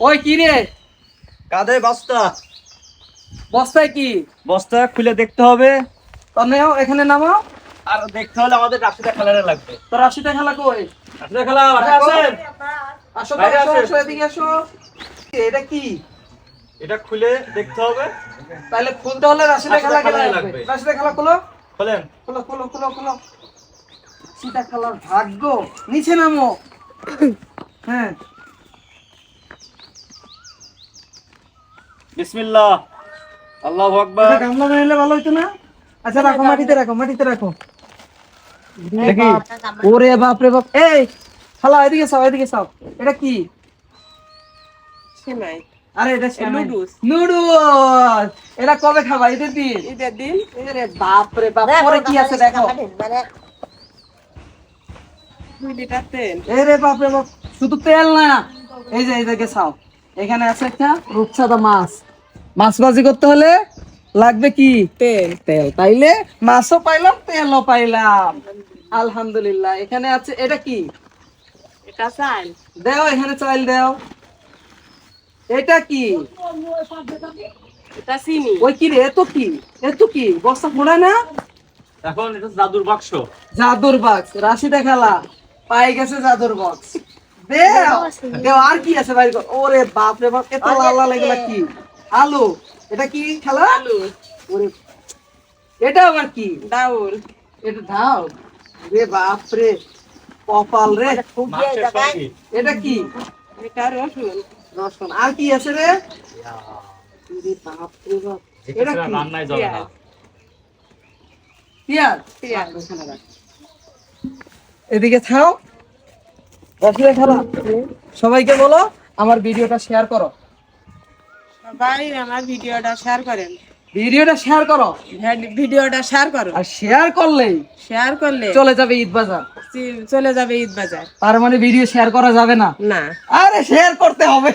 ওই কি রে? কাঁধে বস্তা। বস্তায় কি? বস্তা খুলে দেখতে হবে। তনেও এখানে নামাও। আর দেখতে হলে আমাদের রাশিদা কালারে লাগবে। তোর আশিটা খেলা কই? রাশিদা খেলা আছেন আসো আসো আসো এদিকে আসো। এটা কি? এটা খুলে দেখতে হবে। তাহলে খুলতে হলে রাশিটা রাশিদা খেলা খেলা লাগবে। রাশিটা খেলা খোলো। খোলেন। খোলো খোলো খোলো খোলো। রাশিটা খেলার ভাগ্য। নিচে নামো। হ্যাঁ। বিসমিল্লাহ। আল্লাহু আকবার। এটা গামলা বানাইলে ভালো হইতো না? আচ্ছা রাখো মাটিতে রাখো মাটিতে রাখো। দেখি। ওরে বাপ রে বাপ। এই খালা এদিকে চাও এদিকে চাও। এটা কি? সেমাই। আরে এটা নুডলস। নুডলস! এটা কবে খাবা? ঈদের দিন। ঈদের দিন। আরে বাপ রে বাপ পরে কি আছে দেখো। দুই লিটার তেল। বাপ রে বাপ শুধু তেল না। এই যে এই এইদিকে চাও। এখানে আছে একটা রূপসাদা মাছ। মাছ ভাজি করতে হলে লাগবে কি? তেল। তেল। তাইলে মাছও পাইলাম তেলও পাইলাম। আলহামদুলিল্লাহ। এখানে আছে এটা কি? এটা চাল। দেও এখানে চাইল দেও। এটা কি? এটা চিনি। ওই কি রে? এত কি? এত কি? বস্তা ফোড়া না? এখন এটা জাদুর বাক্স। জাদুর বাক্স। রাশি দেখালা পাই গেছে জাদুর বক্স। দেও। দেও আর কি আছে ভাই? ওরে বাপ রে বাপ এত লাল লাল এগুলা কি? আলু এটা কি খেলা? আলু। ওরে এটা আবার কি? ডাউল। এটা দাও রে। বাপ রে কপাল রে এটা কি? এটা রসুন? রসুন। আর কি আছে রে? রে বাপ রে বাপ। এটা এটা কি? রান্নায় যাবে না। পেঁয়াজ। পেঁয়াজ। এদিকে থাও সবাইকে বলো আমার ভিডিওটা শেয়ার করো। সবাই আমার ভিডিওটা শেয়ার করেন। ভিডিওটা শেয়ার করো। ভিডিওটা শেয়ার করো। আর শেয়ার করলে শেয়ার করলে চলে যাবে ঈদ বাজার। চলে যাবে ঈদ বাজার। তার মানে ভিডিও শেয়ার করা যাবে না? না। আরে শেয়ার করতে হবে।